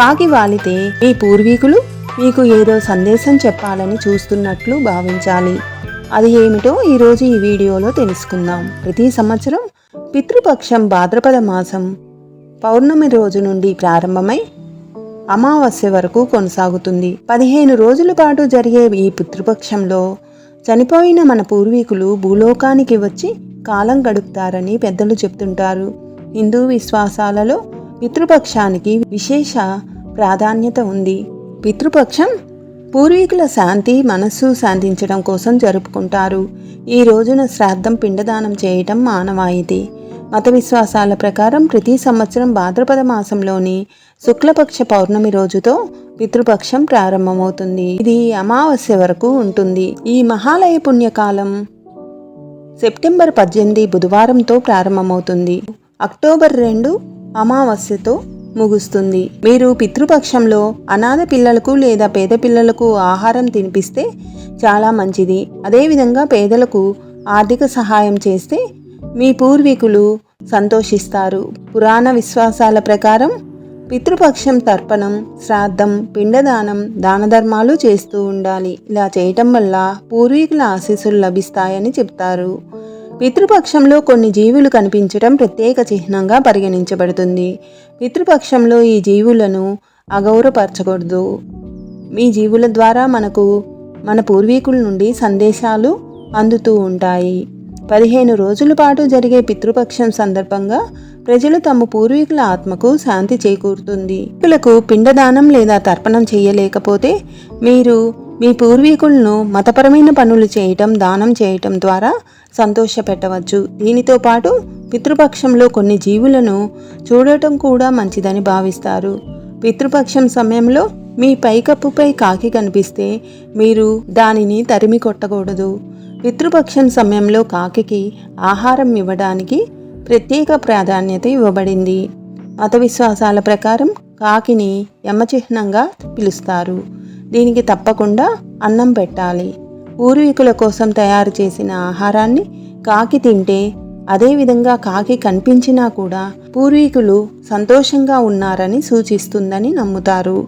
కాకి వాలితే మీ పూర్వీకులు మీకు ఏదో సందేశం చెప్పాలని చూస్తున్నట్లు భావించాలి. అది ఏమిటో ఈరోజు ఈ వీడియోలో తెలుసుకుందాం. ప్రతి సంవత్సరం పితృపక్షం భాద్రపద మాసం పౌర్ణమి రోజు నుండి ప్రారంభమై అమావాస్య వరకు కొనసాగుతుంది. పదిహేను రోజుల పాటు జరిగే ఈ పితృపక్షంలో చనిపోయిన మన పూర్వీకులు భూలోకానికి వచ్చి కాలం గడుపుతారని పెద్దలు చెప్తుంటారు. హిందూ విశ్వాసాలలో పితృపక్షానికి విశేష ప్రాధాన్యత ఉంది. పితృపక్షం పూర్వీకుల శాంతి మనస్సు శాంతించడం కోసం జరుపుకుంటారు. ఈ రోజున శ్రాద్ధం పిండదానం చేయటం మానవాయితీ. మత విశ్వాసాల ప్రకారం ప్రతి సంవత్సరం భాద్రపద మాసంలోని శుక్లపక్ష పౌర్ణమి రోజుతో పితృపక్షం ప్రారంభమవుతుంది. ఇది అమావాస్య వరకు ఉంటుంది. ఈ మహాలయ పుణ్యకాలం సెప్టెంబర్ పద్దెనిమిది బుధవారంతో ప్రారంభమవుతుంది. అక్టోబర్ రెండు అమావాస్యతో ముగుస్తుంది. మీరు పితృపక్షంలో అనాథ పిల్లలకు లేదా పేద పిల్లలకు ఆహారం తినిపిస్తే చాలా మంచిది. అదేవిధంగా పేదలకు ఆర్థిక సహాయం చేస్తే మీ పూర్వీకులు సంతోషిస్తారు. పురాణ విశ్వాసాల ప్రకారం పితృపక్షం తర్పణం శ్రాద్ధం పిండదానం దానధర్మాలు చేస్తూ ఉండాలి. ఇలా చేయటం వల్ల పూర్వీకుల ఆశీస్సులు లభిస్తాయని చెప్తారు. పితృపక్షంలో కొన్ని జీవులు కనిపించడం ప్రత్యేక చిహ్నంగా పరిగణించబడుతుంది. పితృపక్షంలో ఈ జీవులను అగౌరవపరచకూడదు. మీ జీవుల ద్వారా మనకు మన పూర్వీకుల నుండి సందేశాలు అందుతూ ఉంటాయి. పదిహేను రోజుల పాటు జరిగే పితృపక్షం సందర్భంగా ప్రజలు తమ పూర్వీకుల ఆత్మకు శాంతి చేకూరుతుంది. పిండదానం లేదా తర్పణం చేయలేకపోతే మీరు మీ పూర్వీకులను మతపరమైన పనులు చేయటం దానం చేయటం ద్వారా సంతోషపెట్టవచ్చు. దీనితో పాటు పితృపక్షంలో కొన్ని జీవులను చూడటం కూడా మంచిదని భావిస్తారు. పితృపక్షం సమయంలో మీ పైకప్పుపై కాకి కనిపిస్తే మీరు దానిని తరిమి కొట్టకూడదు. పితృపక్షం సమయంలో కాకికి ఆహారం ఇవ్వడానికి ప్రత్యేక ప్రాధాన్యత ఇవ్వబడింది. మత విశ్వాసాల ప్రకారం కాకిని యమచిహ్నంగా పిలుస్తారు. దీనికి తప్పకుండా అన్నం పెట్టాలి. పూర్వీకుల కోసం తయారు చేసిన ఆహారాన్ని కాకి తింటే అదేవిధంగా కాకి కనిపించినా కూడా పూర్వీకులు సంతోషంగా ఉన్నారని సూచిస్తుందని నమ్ముతారు.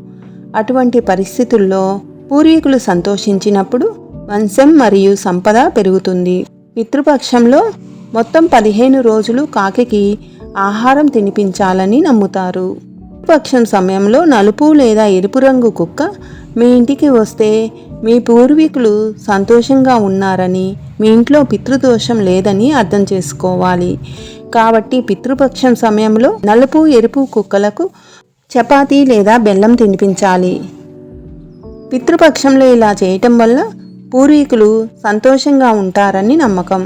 అటువంటి పరిస్థితుల్లో పూర్వీకులు సంతోషించినప్పుడు వంశం మరియు సంపద పెరుగుతుంది. పితృపక్షంలో మొత్తం పదిహేను రోజులు కాకికి ఆహారం తినిపించాలని నమ్ముతారు. పితృపక్షం సమయంలో నలుపు లేదా ఎరుపు రంగు కుక్క మీ ఇంటికి వస్తే మీ పూర్వీకులు సంతోషంగా ఉన్నారని మీ ఇంట్లో పితృదోషం లేదని అర్థం చేసుకోవాలి. కాబట్టి పితృపక్షం సమయంలో నలుపు ఎరుపు కుక్కలకు చపాతీ లేదా బెల్లం తినిపించాలి. పితృపక్షంలో ఇలా చేయటం వల్ల పూర్వీకులు సంతోషంగా ఉంటారని నమ్మకం.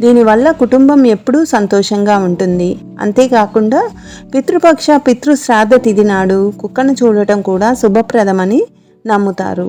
దీనివల్ల కుటుంబం ఎప్పుడూ సంతోషంగా ఉంటుంది. అంతేకాకుండా పితృపక్ష పితృశ్రాద్ధ తిథి నాడు కుక్కను చూడటం కూడా శుభప్రదమని నమ్ముతారు.